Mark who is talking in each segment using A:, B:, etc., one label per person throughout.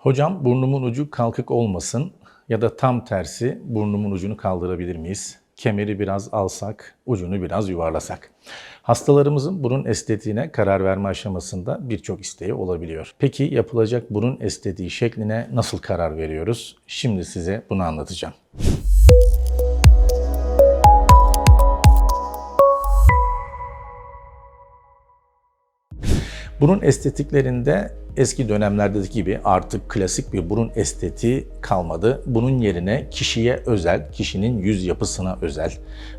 A: Hocam burnumun ucu kalkık olmasın ya da tam tersi burnumun ucunu kaldırabilir miyiz? Kemeri biraz alsak, ucunu biraz yuvarlasak. Hastalarımızın burun estetiğine karar verme aşamasında birçok isteği olabiliyor. Peki yapılacak burun estetiği şekline nasıl karar veriyoruz? Şimdi size bunu anlatacağım. Burun estetiklerinde eski dönemlerdeki gibi artık klasik bir burun estetiği kalmadı. Bunun yerine kişiye özel, kişinin yüz yapısına özel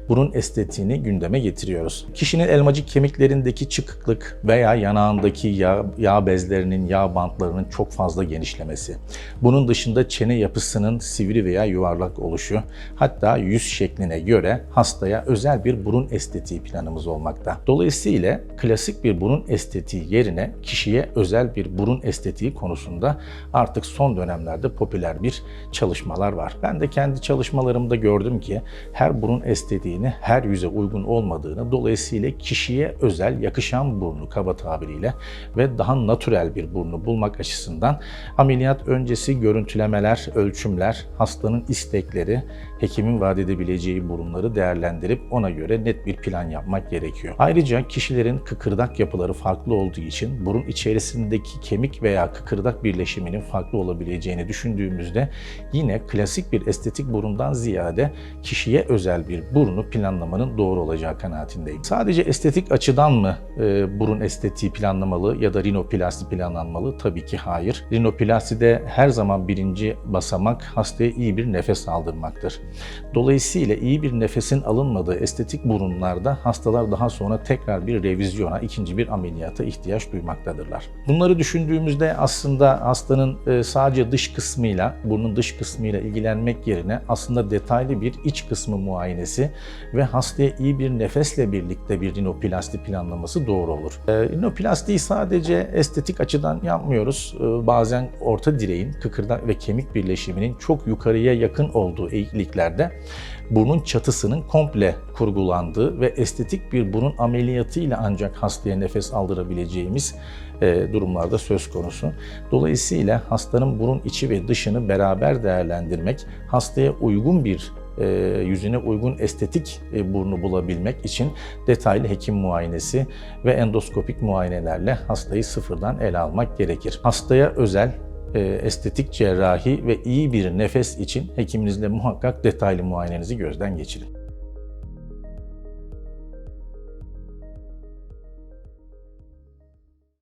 A: burun estetiğini gündeme getiriyoruz. Kişinin elmacık kemiklerindeki çıkıklık veya yanağındaki yağ, yağ bezlerinin, yağ bantlarının çok fazla genişlemesi. Bunun dışında çene yapısının sivri veya yuvarlak oluşu, hatta yüz şekline göre hastaya özel bir burun estetiği planımız olmakta. Dolayısıyla klasik bir burun estetiği yerine kişiye özel bir burun estetiği konusunda artık son dönemlerde popüler bir çalışmalar var. Ben de kendi çalışmalarımda gördüm ki her burun estetiğini her yüze uygun olmadığını, dolayısıyla kişiye özel yakışan burnu kaba tabiriyle ve daha natürel bir burnu bulmak açısından ameliyat öncesi görüntülemeler, ölçümler, hastanın istekleri, hekimin vaat edebileceği burunları değerlendirip ona göre net bir plan yapmak gerekiyor. Ayrıca kişilerin kıkırdak yapıları farklı olduğu için burun içerisindeki kemik veya kıkırdak birleşiminin farklı olabileceğini düşündüğümüzde yine klasik bir estetik burundan ziyade kişiye özel bir burunu planlamanın doğru olacağı kanaatindeyim. Sadece estetik açıdan mı e, burun estetiği planlamalı ya da rinoplasti planlanmalı? Tabii ki hayır. Rinoplastide her zaman birinci basamak hastaya iyi bir nefes aldırmaktır. Dolayısıyla iyi bir nefesin alınmadığı estetik burunlarda hastalar daha sonra tekrar bir revizyona, ikinci bir ameliyata ihtiyaç duymaktadırlar. Bunları düşündüğümüzde aslında hastanın e, sadece dış kısmıyla, burnun dış kısmıyla ilgilenmek yerine aslında detaylı bir iç kısmı muayenesi ve hastaya iyi bir nefesle birlikte bir rinoplasti planlaması doğru olur. E, rinoplastiyi sadece estetik açıdan yapmıyoruz. E, bazen orta direğin, kıkırdak ve kemik birleşiminin çok yukarıya yakın olduğu eğikliklerde burnun çatısının komple kurgulandığı ve estetik bir burun ameliyatıyla ancak hastaya nefes aldırabileceğimiz durumlarda söz konusu. Dolayısıyla hastanın burun içi ve dışını beraber değerlendirmek, hastaya uygun bir e, yüzüne uygun estetik e, burnu bulabilmek için detaylı hekim muayenesi ve endoskopik muayenelerle hastayı sıfırdan ele almak gerekir. Hastaya özel e, estetik cerrahi ve iyi bir nefes için hekiminizle muhakkak detaylı muayenenizi gözden geçirin.